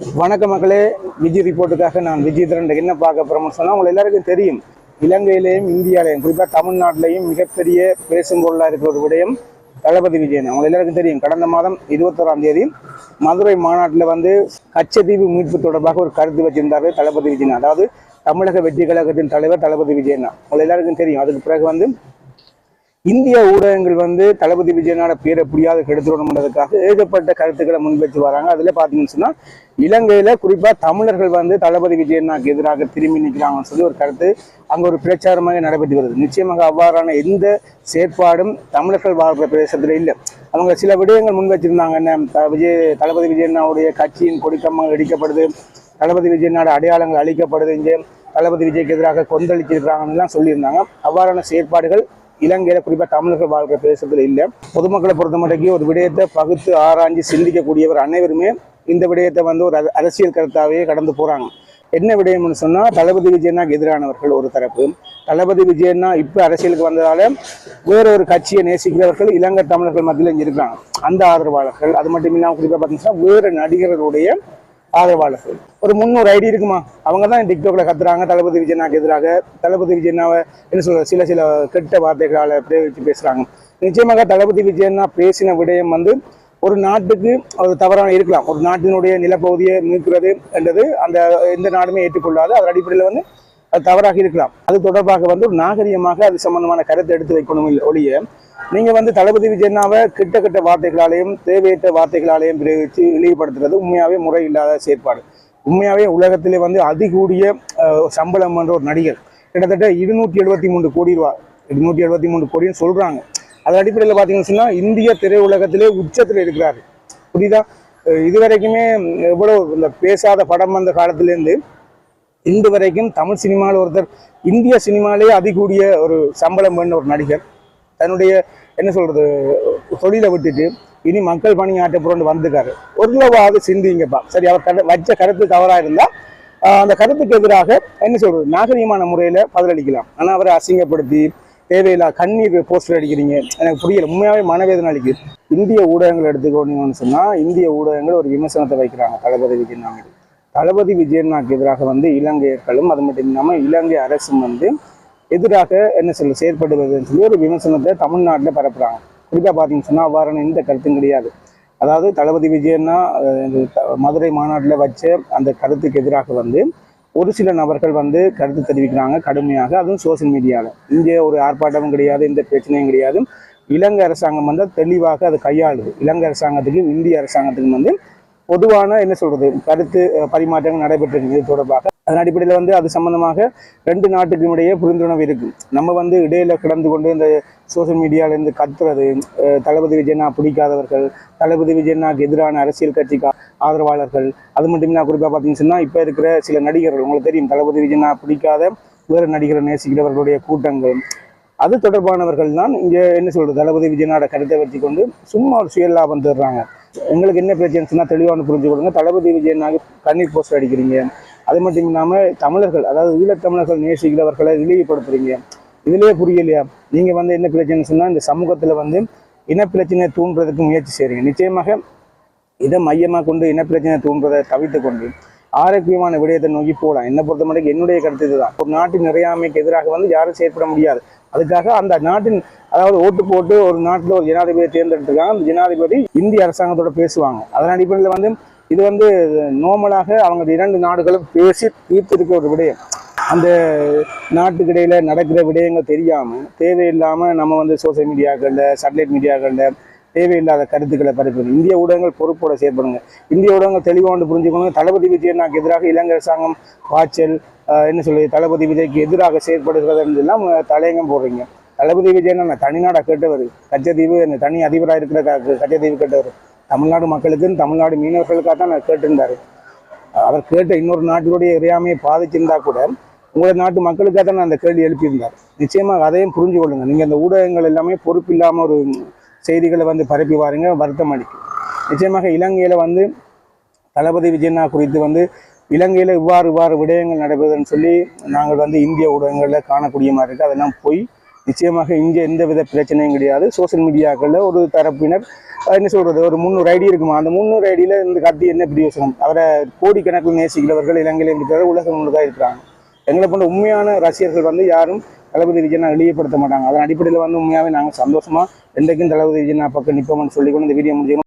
வணக்க மக்களே விஜய் ரிப்போர்ட்டுக்காக நான் விஜயதரன் என்ன பார்க்க போறோம்னு சொன்னால் உங்களை எல்லாருக்கும் தெரியும். இலங்கையிலேயும் இந்தியாவிலையும் குறிப்பாக தமிழ்நாட்டிலையும் மிகப்பெரிய பேசும் பொருளாக இருக்கிற ஒரு விடயம் தளபதி விஜயன். அவங்க எல்லாருக்கும் தெரியும். கடந்த மாதம் இருபத்தோராம் தேதி மதுரை மாநாட்டில் வந்து கச்சதீவு மீட்பு தொடர்பாக ஒரு கருத்து வச்சிருந்தாரு தளபதி விஜயன். அதாவது தமிழக வெற்றி கழகத்தின் தலைவர் தளபதி விஜயன். தான் உங்களை எல்லாருக்கும் தெரியும். அதுக்கு பிறகு வந்து இந்திய ஊடகங்கள் வந்து தளபதி விஜயனோட பேரை புரியாத கெடுத்துடணுன்றதுக்காக ஏகப்பட்ட கருத்துக்களை முன்வைத்து வராங்க. அதுல பாத்தீங்கன்னு சொன்னா இலங்கையில குறிப்பா தமிழர்கள் வந்து தளபதி விஜயனாக்கு எதிராக திரும்பி நிற்கிறாங்கன்னு சொல்லி ஒரு கருத்து அங்க ஒரு பிரச்சாரமாக நடைபெற்று வருது. நிச்சயமாக அவ்வாறான எந்த செயற்பாடும் தமிழர்கள் வாழ்ற பிரதேசத்துல இல்லை. அவங்க சில விடயங்கள் முன் வச்சிருந்தாங்க என்ன விஜய் தளபதி விஜயனாவுடைய கட்சியின் கொடிக்கமாக இடிக்கப்படுது தளபதி விஜயனோட அடையாளங்கள் அழிக்கப்படுது இங்கே தளபதி விஜய்க்கு எதிராக கொந்தளிச்சிருக்கிறாங்கன்னு எல்லாம் சொல்லியிருந்தாங்க. அவ்வாறான செயற்பாடுகள் இலங்கையில குறிப்பா தமிழர்கள் வாழ்கிற பிரதேசத்துல இல்ல. பொதுமக்களை பொறுத்த ஒரு விடயத்தை பகுத்து ஆராய்ஞ்சு சிந்திக்கக்கூடியவர் அனைவருமே இந்த விடயத்தை வந்து ஒரு அரசியல் கருத்தாவே கடந்து போறாங்க. என்ன விடயம்னு சொன்னா தளபதி விஜயனாக்கு எதிரானவர்கள் ஒரு தரப்பு. தளபதி விஜயன்னா இப்ப அரசியலுக்கு வந்ததால வேற ஒரு கட்சியை நேசிக்கிறவர்கள் இலங்கை தமிழர்கள் மத்தியில் இங்க இருக்கிறாங்க அந்த ஆதரவாளர்கள் அது மட்டும் இல்லாமல் குறிப்பா பார்த்தீங்கன்னா வேறு நடிகர்களுடைய ஆதரவாளர்கள். ஒரு முந்நூறு ஐடி இருக்குமா? அவங்க தான் டிக்டாக்ல கத்துறாங்க. தளபதி விஜயனாக்கு எதிராக. தளபதி விஜயனாவை என்ன சொல்ற சில சில கெட்ட வார்த்தைகளால பிரயோகிச்சு பேசுறாங்க. நிச்சயமாக தளபதி விஜயனா பேசின விடயம் வந்து ஒரு நாட்டுக்கு ஒரு தவறான இருக்கலாம். ஒரு நாட்டினுடைய நிலப்பகுதியை மீட்கிறது என்றது அந்த எந்த நாடுமே ஏற்றுக்கொள்ளாது. அதன் அடிப்படையில் வந்து அது தவறாக இருக்கலாம். அது தொடர்பாக வந்து ஒரு நாகரிகமாக அது சம்பந்தமான கருத்தை எடுத்து வைக்கணும் ஒழிய நீங்க வந்து தளபதி விஜயனாவை கிட்ட கிட்ட வார்த்தைகளாலேயும் தேவையற்ற வார்த்தைகளாலேயும் பிரயோகித்து இழிவுபடுத்துறது உண்மையாவே முறை இல்லாத செயற்பாடு. உண்மையாவே உலகத்திலே வந்து அதிகூடிய சம்பளம் என்ற ஒரு நடிகர் கிட்டத்தட்ட இருநூற்றி எழுபத்தி மூன்று கோடி ரூபா இருநூற்றி எழுபத்தி மூணு கோடின்னு சொல்றாங்க. அதன் அடிப்படையில் பார்த்தீங்கன்னு சொன்னால் இந்திய திரையுலகத்திலே உச்சத்தில் இருக்கிறாரு. புரியுதா? இது இதுவரைக்குமே எவ்வளோ இந்த பேசாத படம் வந்த காலத்திலேருந்து இன்று வரைக்கும் தமிழ் சினிமாவில் ஒருத்தர் இந்திய சினிமாவிலேயே அதிகூடிய ஒரு சம்பளம் பண்ண ஒரு நடிகர். தன்னுடைய என்ன சொல்கிறது தொழிலை விட்டுட்டு இனி மக்கள் பணி ஆட்ட புரண்டு வந்துக்காரு ஒருளவாவது சிந்திங்கப்பா. சரி அவர் கரு வச்ச கருத்து தவறாக இருந்தால் அந்த கருத்துக்கு எதிராக என்ன சொல்கிறது நாகரீகமான முறையில் பதிலளிக்கலாம். ஆனால் அவரை அசிங்கப்படுத்தி தேவையில்லா கண்ணீர் போஸ்டர் அடிக்கிறீங்க. எனக்கு புரியல உண்மையாகவே மனவேதனை அளிக்குது. இந்திய ஊடகங்கள் எடுத்துக்கோனீங்கன்னு சொன்னால் இந்திய ஊடகங்கள் ஒரு விமர்சனத்தை வைக்கிறாங்க தளபதி விஜய் தளபதி விஜயனாக்கு எதிராக வந்து இலங்கையர்களும் அது மட்டும் இல்லாமல் இலங்கை அரசும் வந்து எதிராக என்ன சொல்ல செயற்படுவதுன்னு சொல்லி ஒரு விமர்சனத்தை தமிழ்நாட்டில் பரப்புகிறாங்க குறிப்பாக பார்த்தீங்கன்னு சொன்னால் அவ்வாறான எந்த கருத்தும் கிடையாது. அதாவது தளபதி விஜயன்னா மதுரை மாநாட்டில் வச்ச அந்த கருத்துக்கு எதிராக வந்து ஒரு சில நபர்கள் வந்து கருத்து தெரிவிக்கிறாங்க கடுமையாக. அதுவும் சோஷியல் மீடியாவில் இங்கே ஒரு ஆர்ப்பாட்டமும் கிடையாது எந்த பிரச்சனையும் கிடையாது. இலங்கை அரசாங்கம் வந்து தெளிவாக அதை கையாளுது. இலங்கை அரசாங்கத்துக்கும் இந்திய அரசாங்கத்துக்கும் வந்து பொதுவான என்ன சொல்றது கருத்து பரிமாற்றங்கள் நடைபெற்றிருக்கு இது தொடர்பாக. அதன் அடிப்படையில் வந்து அது சம்பந்தமாக ரெண்டு நாட்டுக்கும் இடையே புரிந்துணர்வு இருக்கு. நம்ம வந்து இடையில கிடந்து கொண்டு இந்த சோஷியல் மீடியால இருந்து கத்துறது தளபதி விஜயனா பிடிக்காதவர்கள் தளபதி விஜயனாக்கு எதிரான அரசியல் கட்சிக்கு ஆதரவாளர்கள் அது மட்டும் இல்லாம குறிப்பாக பார்த்தீங்கன்னு சொன்னா இப்போ இருக்கிற சில நடிகர்கள் உங்களுக்கு தெரியும் தளபதி விஜயனா பிடிக்காத வேறு நடிகரை நேசிக்கிறவர்களுடைய கூட்டங்கள். அது தொடர்பானவர்கள் தான் இங்கே என்ன சொல்றது தளபதி விஜயனோட கருத்தை வச்சுக்கொண்டு சும்மா ஒரு சுயலாபம் தர்றாங்க எங்களுக்கு என்ன பிரச்சனைனா சொன்னா தெளிவான புரிஞ்சு கொடுங்க. தளபதி விஜயனாக கண்ணீர் போஸ்டர் அடிக்கிறீங்க. அது மட்டும் இல்லாம தமிழர்கள் அதாவது ஈழத்தமிழர்கள் நேசிக்கிறவர்களை இழிவுபடுத்துறீங்க. இதுலேயே புரியலையா? நீங்க வந்து என்ன பிரச்சனை சொன்னா இந்த சமூகத்துல வந்து இனப்பிரச்சனையை தூண்டுறதுக்கு முயற்சி செய்கிறீங்க நிச்சயமாக இதை மையமாக கொண்டு இனப்பிரச்சனை தூண்டுறதை தவிர்த்து கொண்டு ஆரோக்கியமான விடயத்தை நோக்கி போகலாம் என்னை பொறுத்த மட்டும் என்னுடைய கருத்து இதுதான். ஒரு நாட்டின் நிறையாமைக்கு எதிராக வந்து யாரும் செயற்பட முடியாது. அதுக்காக அந்த நாட்டின் அதாவது ஓட்டு போட்டு ஒரு நாட்டில் ஒரு ஜனாதிபதியை தேர்ந்தெடுத்துருக்காங்க. அந்த ஜனாதிபதி இந்திய அரசாங்கத்தோட பேசுவாங்க. அதன் அடிப்படையில் வந்து இது வந்து நோமலாக அவங்க இரண்டு நாடுகளும் பேசி தீர்த்திருக்க ஒரு விடயம். அந்த நாட்டுக்கிடையில் நடக்கிற விடயங்கள் தெரியாமல் தேவையில்லாமல் நம்ம வந்து சோசியல் மீடியாக்களில் சேட்டலைட் மீடியாக்களில் தேவையில்லாத கருத்துக்களை பரப்புது இந்திய ஊடகங்கள் பொறுப்போட செயற்படுங்க. இந்திய ஊடகங்கள் தெளிவாக வந்து புரிஞ்சுக்கணும் தளபதி விஜயனாக்கு எதிராக இலங்கை அரசாங்கம் காய்ச்சல் என்ன சொல்லி தளபதி விஜய்க்கு எதிராக செயற்படுகிறதெல்லாம் தலையங்கம் போடுறீங்க. தளபதி விஜயன் நான் தனிநாடா கேட்டவர். கச்சத்தீவு என்ன தனி அதிபராக இருக்கிற கச்சதீவு கச்சத்தீவு கேட்டவர். தமிழ்நாடு மக்களுக்கு தமிழ்நாடு மீனவர்களுக்காக தான் நான் கேட்டிருந்தாரு. அவர் கேட்ட இன்னொரு நாட்டினுடைய இறையாமையை பாதிச்சிருந்தா கூட உங்களோட நாட்டு மக்களுக்காக தான் நான் அந்த கேள்வி எழுப்பியிருந்தார். நிச்சயமாக அதையும் புரிஞ்சு கொள்ளுங்க நீங்கள் அந்த ஊடகங்கள் எல்லாமே பொறுப்பு இல்லாமல் ஒரு செய்திகளை வந்து பரப்பி வாருங்க. வருத்தம் அளிக்கும் நிச்சயமாக இலங்கையில் வந்து தளபதி விஜயனா குறித்து வந்து இலங்கையில் இவ்வாறு இவ்வாறு விடயங்கள் நடைபெறுதுன்னு சொல்லி நாங்கள் வந்து இந்திய ஊடகங்களில் காணக்கூடிய மாதிரி இருக்குது அதெல்லாம் போய் நிச்சயமாக இங்கே எந்த வித பிரச்சனையும் கிடையாது. சோஷியல் மீடியாக்களில் ஒரு தரப்பினர் என்ன சொல்கிறது ஒரு முந்நூறு ஐடி இருக்குமா? அந்த முந்நூறு ஐடியில் இந்த கத்தி என்ன பிரயோசனம்? அவரை கோடிக்கணக்கில் நேசிக்கிறவர்கள் இலங்கையில் இருக்கிற உலகம் முழுதாக இருக்கிறாங்க. எங்களை போன்ற உண்மையான ரசிகர்கள் வந்து யாரும் தளபதி விஜயனா வெளியப்படுத்த மாட்டாங்க. அதன் அடிப்படையில் வந்து உண்மையாகவே நாங்கள் சந்தோஷமா என்றைக்கும் தளபதி விஜயனா பக்கம் நிற்போம்னு சொல்லி கொண்டு இந்த வீடியோ முடிஞ்சு